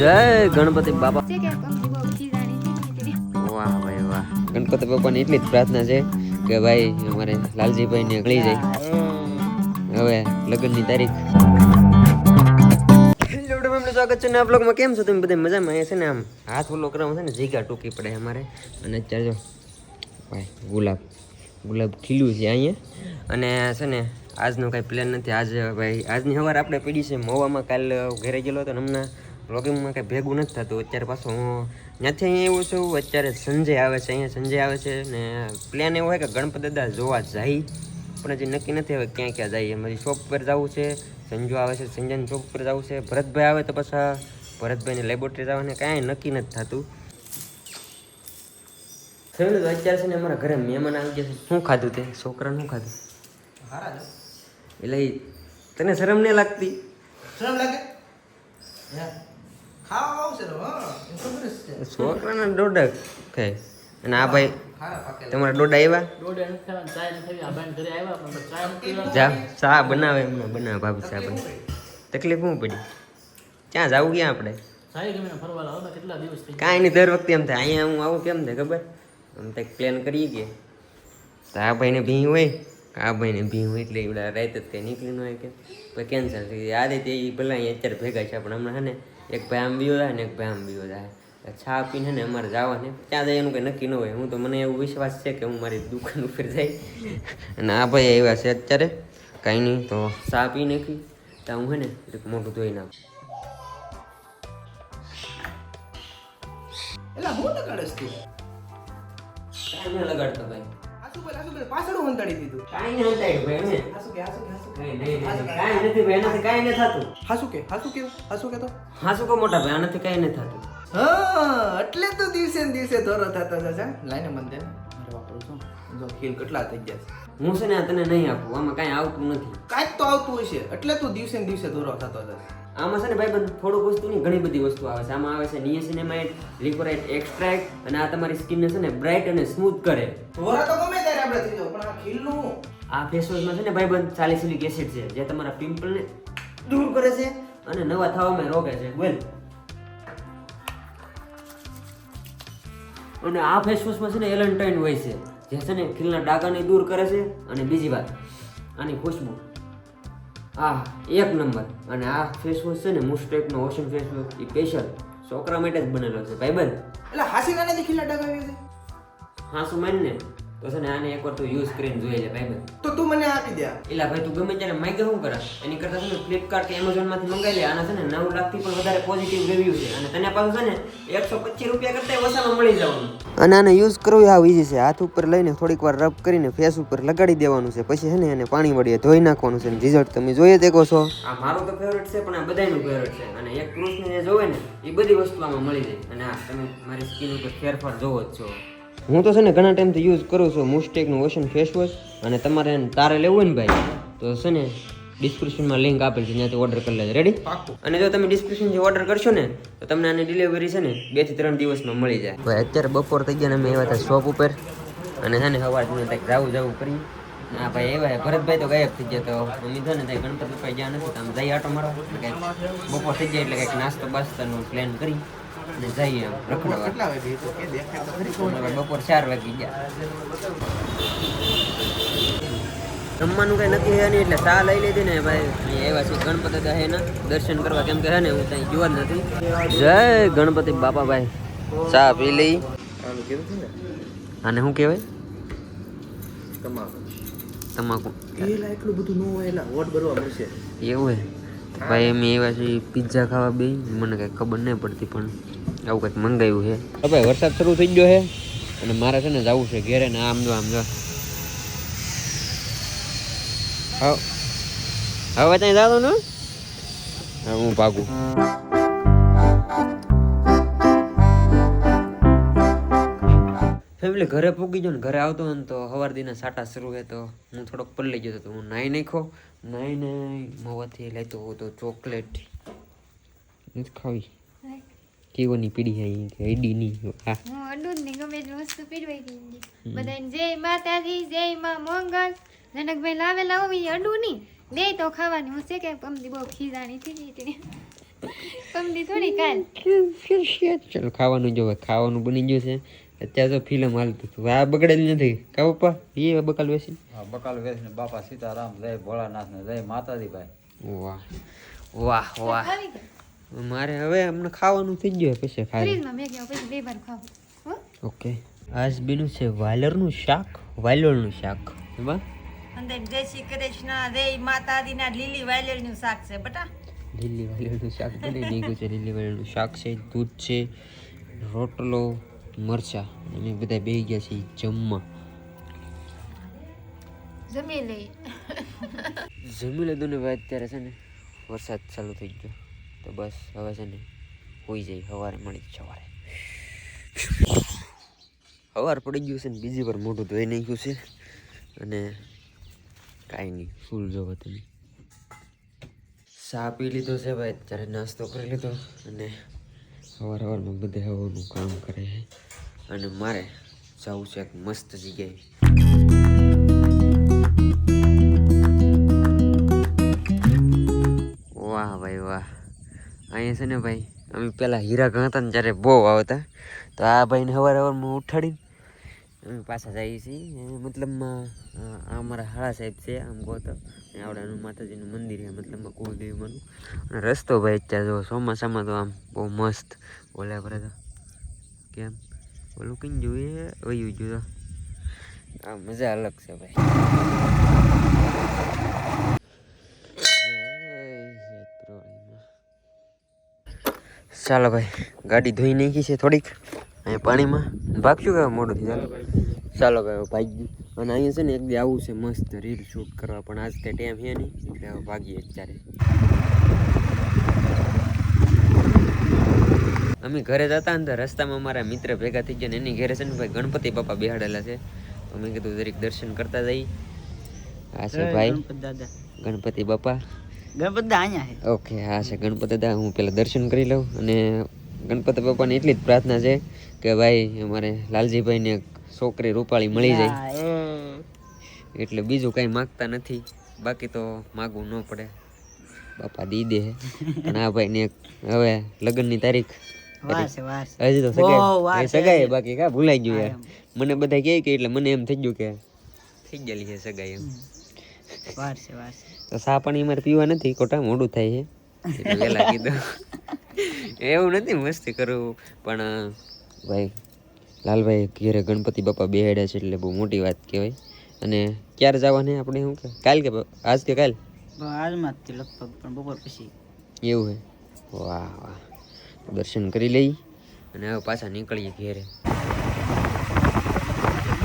જય ગણપતિ બાપા. વાહ ભાઈ વાહ. ગણપતિ બાપાની એટલી જ પ્રાર્થના છે કે ભાઈ અમારે લાલજીભાઈ ને ગળી જાય. હવે લગ્નની તારીખ. સ્વાગત છે ને આ બ્લોગમાં કેમ છો તમે બધા? મજામાં? અહીંયા છે ને આમ હાથ ઓલો કરવામાં છે ને જીગા ટૂંકી પડે અમારે. અને અત્યારે જો ભાઈ ગુલાબ. ગુલાબ ખીલ્યું છે અહીંયા. અને છે ને આજનો કાંઈ પ્લાન નથી. આજ ભાઈ આજની સવાર આપણે પડી છે મવામાં. કાલ ઘરે ગયેલો હતો ને હમણાં. બ્લોગિંગમાં કંઈ ભેગું નથી થતું. અત્યારે પાછું હું ત્યાંથી અહીંયા એવું છું. અત્યારે સંજય આવે છે અહીંયા સંજય આવે છે ને પ્લાન એવો હોય કે ગણપત દાદા જોવા જાય. પણ હજી નક્કી નથી હવે ક્યાં ક્યાં જઈએ મારી શોપ પર જવું છે. સંજુ આવે છે સંજયની શોપ પર જવું છે. ભરતભાઈ આવે તો પાછા ભરતભાઈની લેબોરેટરી જવાને કાંઈ નક્કી નથી થતું. થયું ને તો અત્યારે છે ને અમારા ઘરે મહેમાન આવી ગયા છે. શું ખાધું તે? છોકરાને શું ખાધું? એટલે તને શરમ નહીં લાગતી? શરમ લાગે? હે છોકરાના ડોડા ખાય. અને આ ભાઈ તમારા ડોડા આવ્યા ચા બનાવે એમને બનાવે ભાભી ચા બનાવે. તકલીફ શું પડી? ક્યાં જાવું ક્યાં આપણે. કાંઈ નહીં દર વખતે એમ થાય. અહીંયા હું આવું કેમ થાય ખબર? આમ કંઈક પ્લાન કરીએ કે તો આ ભાઈને ભી હોય. આ ભાઈને ભીમ એટલે એવડા રાત જ કંઈ નીકળી ન હોય કે. પછી કેન્સલ થઈ જાય. આ રીતે એ ભલે અહીંયા અત્યારે ભેગા છે પણ હમણાં ને એક ભાઈ આમ બીઓ થાય ને એક ભાઈ આમ બીઓ જાય છા પીને ને અમારે જવાને ત્યાં જાય એનું કંઈ નક્કી ન હોય. હું તો મને એવો વિશ્વાસ છે કે હું મારી દુકાન ઉપર જાય. અને આ ભાઈ આવ્યા છે અત્યારે. કાંઈ નહીં તો ચા પી નાખી. તો હું હે ને મોટું ધોઈ નાખું. એલા હું લગાડસ તું? કાંઈ લગાડતો ભાઈ. પાછળ હંતાડી દીધું. કાઈ નહીં હંતાડ્યું ભાઈ એમને હાસુ કે હાસુ કે હાસુ કે. કાંઈ નહીં, નહીં, નથી ભાઈ એનાથી કાંઈ નહીં થતું. હાસુ કે હાસુ કે હાસુ કે તો? હા શું કહો મોટા ભાઈ આનાથી કાંઈ નહીં થતું. હા એટલે તો દિવસે ને દિવસે ધોરો થતો છે લાઈને મન મારે વાપરું છું. જો ખીલ કેટલા થઈ ગયા છે. હું છે ને તને નહીં આપું આમાં કાંઈ આવતું નથી. કાંઈક તો આવતું હશે. એટલે તું દિવસે ને દિવસે ધોરો થતો જશે આમાં છે ને ભાઈ થોડુંક વસ્તુ નહીં ઘણી બધી વસ્તુ આવે છે. આમાં આવે છે નિયસિનેમાઇડ લિકોરાઇટ એક્સ્ટ્રાક્ટ અને આ તમારી સ્કિનને છે ને બ્રાઇટ અને સ્મૂથ કરે. ધોરા તો ગમે ત્યારે આપણે થઈ જાવ પણ આ ખીલનું આ ફેસ વોશમાં છે ને ભાઈ બંધ સાલિસિલિક એસિડ છે જે તમારા પિમ્પલને દૂર કરે છે અને નવા થવામાં રોકે છે. બોલ. અને આ ફેસ વોશમાં છે ને એલન્ટાઇન હોય છે જે છે ને ખીલના ડાઘાને દૂર કરે છે. અને બીજી વાત આની ખુશ્બુ. આ એક નંબર. અને આ ફેસ વોશ છે ને મુસ્ટેકનો ઓશન ફેસ વોશ એ સ્પેશિયલ છોકરા માટે જ બનેલો છે. ભાઈબંધ. એટલે હાસી નાનાથી ખીલા ડગાવી છે હા શું માન ને તો છે ને આને એકવાર તો યુઝ કરીને જોઈએ ભાઈ ભાઈ તો તું મને આપી દે. એલા ભાઈ તું ગમે ત્યારે માંગે શું કરે એની કરતા છે ને ફ્લિપકાર્ટ કે એમેઝોનમાંથી મંગાવી લે આના છે ને નવ લાખથી પણ વધારે પોઝિટિવ રિવ્યુ છે. અને તને પાછું છે ને એકસો પચીસ રૂપિયા કરતા ઓછામાં મળી જવાનું. અને આને યુઝ કરવું હાવ ઈઝી છે. હાથ ઉપર લઈને થોડીક વાર રબ કરીને ફેસ ઉપર લગાડી દેવાનું છે. પછી છે ને એને પાણી વળીએ ધોઈ નાખવાનું છે રિઝલ્ટ તમે જોઈએ દેખો છો. આ મારું તો ફેવરેટ છે પણ આ બધાનું ફેવરેટ છે. અને એક પુરુષને જે જોવે ને એ બધી વસ્તુ આમાં મળી જાય. અને આ તમે મારી સ્કિન ઉપર ફેરફાર જોવો જ છો. હું તો છે ને ઘણા ટાઈમથી યુઝ કરું છું. મુસ્ટેકનું ઓશન ફેસ વોશ અને તમારે એને તારે લેવું હોય ને ભાઈ તો છે ને ડિસ્ક્રિપ્શનમાં લિંક આપેલ છે ત્યાંથી ઓર્ડર કરી લેજો. રેડી અને જો તમે ડિસ્ક્રિપ્શનથી ઓર્ડર કરશો ને તો તમને આની ડિલિવરી છે ને બેથી ત્રણ દિવસમાં મળી જાય. ભાઈ અત્યારે બપોર થઈ ગયા ને અમે આવ્યા હતા શોપ ઉપર અને છે ને સવાર તમે કંઈક જાવું જાવું કરી ના ભાઈ એવા ભરતભાઈ તો ગાયબ થઈ ગયા તો મમ્મી છે ને ત્યાં ગણપતિ ગયા નથી તો આમ જઈ આટો મારો બપોર થઈ જાય એટલે કંઈક નાસ્તો બાસ્તાનું પ્લાન કરી. જઈએ રખડવા તો તો બપોર ચાર વાગી ગયા. જમવાનું કઈ નક્કી હે નહીં એટલે ચા લઈ લીધી ને ભાઈ. એવા છે ગણપતિ દાદા હે ને દર્શન કરવા. કેમ કે હે ને હું ત્યાં જોવા જ નથી. જય ગણપતિ બાપા ભાઈ ચા પી લઈ. આનું શું કહેવાય? તમાકુ. તમાકુ. એટલું બધું ન હોય વોટ ભરવા મળશે. એવું હે. ભાઈ એમ એવા છે પિઝા ખાવા બે મને કઈ ખબર નહીં પડતી પણ. આવું કંઈક મંગાવ્યું છે. હવે વરસાદ શરૂ થઈ ગયો છે અને મારે છે ને જવું છે ઘેરે ને આમ જો આમ જો. હવે. હવે ત્યાં જાવ ને? હું ભાગું. ફેમિલી ઘરે પૂગી ગયો ને ઘરે આવતો હોય ને તો સવાર દીના સાટા શરૂ હોય તો હું થોડોક પલ્લી ગયો હતો હું નાઈ નાખો નાઈ નાઈ મોવાથી લેતો હતો ચોકલેટ. નથી ખાવી. કેવોની પીડી આવી કે આઈડીની હા. હું અડું ગમે એટલી વસ્તુ પીડવાઈ ગઈ બધાને જય માતાજી જય માં મંગલ. જનકભાઈ લાવેલા હોય અડુની. અડું દે તો ખાવાની. હું છે કે પમદી બહુ ખીજાણી થઈ ગઈ હતી. કમદી થોડી કાલ. ચલો ખાવાનું જો ખાવાનું બની ગયું છે. અત્યારે તો ફિલ્મ હાલતું હતું. આ બગડેલ નથી. કા પપ્પા? એ બકાલ બેસી હા બકાલ વેચને બાપા સીતારામ જય ભોળાનાથ ને જય માતાજી ભાઈ વાહ વાહ. વાહ મારે હવે અમને ખાવાનું થઈ ગયું પછી ખાઈ ફ્રીજમાં મેં ગયા પછી બે વાર ખાવું. હો? ઓકે. આજ બીનું છે વાલરનું શાક વાલોળનું શાક. બા? અંદર જય શ્રી કૃષ્ણ જય માતાજીના લીલી વાયલરનું શાક છે બટા. લીલી વાલોળનું શાક બની નીકળ્યું છે લીલી વાલોળનું શાક છે દૂધ છે રોટલો મરચા. અને બધા બેસી ગયા છે જમવા. જમી લઈ જમી લીધું ને ભાઈ અત્યારે છે ને વરસાદ ચાલુ થઈ ગયો. તો બસ હવે છે ને હોઈ જાય સવારે મળી સવારે. સવાર પડી ગયું છે ને, બીજી વાર મોઢું ધોઈ નાખ્યું છે. અને કાંઈ નહીં, ફૂલ જોવો તમે. ચા પી લીધો છે ભાઈ, અત્યારે નાસ્તો કરી લીધો અને સવાર સવારમાં બધે હવાનું કામ કરે છે. અને મારે જવું છે એક મસ્ત જગ્યાએ. છે ને ભાઈ, અમે પહેલાં હીરા ગણતા ને ત્યારે બહુ આવતા, તો આ ભાઈને સવારે સવારમાં ઉઠાડીને અમે પાછા જઈએ છીએ. મતલબમાં આ અમારા હાળા સાહેબ છે, આમ કહો તો. ને આપણે માતાજીનું મંદિર છે, મતલબમાં કુળદેવીમાંનું. અને રસ્તો ભાઈ અત્યારે જો ચોમાસામાં તો આમ બહુ મસ્ત બોલ્યા કરે તો. કેમ? ઓલું કંઈ જોઈએ, વયું જોયું આ મજા અલગ છે ભાઈ. ચાલો ભાઈ ગાડી ધોઈ નાખી છે થોડીક. અહીંયા પાણીમાં ભાગશું કે મોડું થઈ ચાલો. ચાલો ભાઈ ભાગી ગયું. અને અહીંયા છે ને એક દી આવું છે મસ્ત રીલ શૂટ કરવા પણ આજ તે ટાઈમ છે નહીં એટલે હવે ભાગીએ અત્યારે. અમે ઘરે જતા ને તો રસ્તામાં મારા મિત્ર ભેગા થઈ ગયા ને એની ઘરે છે ને ભાઈ ગણપતિ બાપા બેહાડેલા છે. તો મેં કીધું દરેક દર્શન કરતા જઈ આ છે ભાઈ ગણપતિ બાપા. ગણપત દા અહીંયા છે. ઓકે હા છે. ગણપતિ દા હું પેલા દર્શન કરી લઉં અને ગણપતિ બાપાની એટલી જ પ્રાર્થના છે કે ભાઈ અમારે લાલજીભાઈને એક છોકરી રૂપાળી મળી જાય. એટલે બીજું કાંઈ માગતા નથી. બાકી તો માગવું ન પડે. બાપા દી દે. પણ આ ભાઈને એક હવે લગ્નની તારીખ હજી તો સગાઈ. સગાઈ બાકી કા ભૂલાઈ ગયું યાર. મને બધા કહે કે એટલે મને એમ થઈ ગયું કે થઈ ગયેલી છે સગાઈ એમ. વાર છે વાર છે. તો સા પાણી અમારે પીવા નથી ખોટા મોડું થાય છે. એટલે કીધું. એવું નથી મસ્તી કરું પણ ભાઈ લાલભાઈ ઘેરે ગણપતિ બાપા બેહાડ્યા છે એટલે બહુ મોટી વાત કહેવાય. અને ક્યારે જવાને આપણે શું કે? કાલ કે આજ કે કાલ? આજમાં જ લગભગ પણ બપોર પછી. એવું હે? વાહ વાહ. દર્શન કરી લઈ અને હવે પાછા નીકળીએ ઘેરે.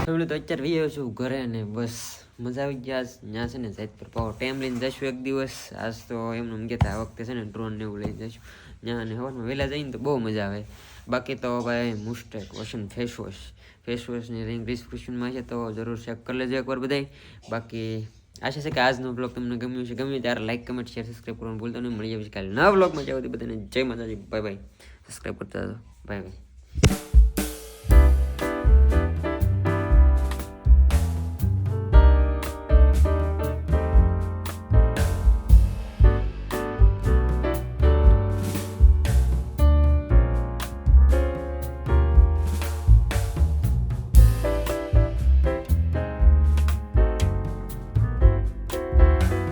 ફેમિલી તો અત્યારે વી આવ્યો છું ઘરે ને બસ. મજા આવી ગયા. ત્યાં છે ને પર પાવો ટાઈમ લઈને જઈશું એક દિવસ. આજ તો એમનું એમ કહેતા આ વખતે છે ને ડ્રોન ને એવું લઈને જઈશું ત્યાં અને સવારમાં વહેલા જઈને તો બહુ મજા આવે. બાકી તો ભાઈ મુસ્ટેક વોશન ફેસ વોશ ફેસ વોશની રિંગ ડિસ્ક્રિપ્શનમાં છે તો જરૂર ચેક કરી લેજો એકવાર બધાય. બાકી આશા છે કે આજનો બ્લોગ તમને ગમ્યું છે ગમ્યું ત્યારે લાઈક કમેન્ટ શેર સબસ્ક્રાઈબ કરવાનું ભૂલતો નહીં. મળી જાય કાલે નવા બ્લોગમાં જાવ બધાને જય માતાજી. બાય બાય સબસ્ક્રાઈબ કરતા બાય બાય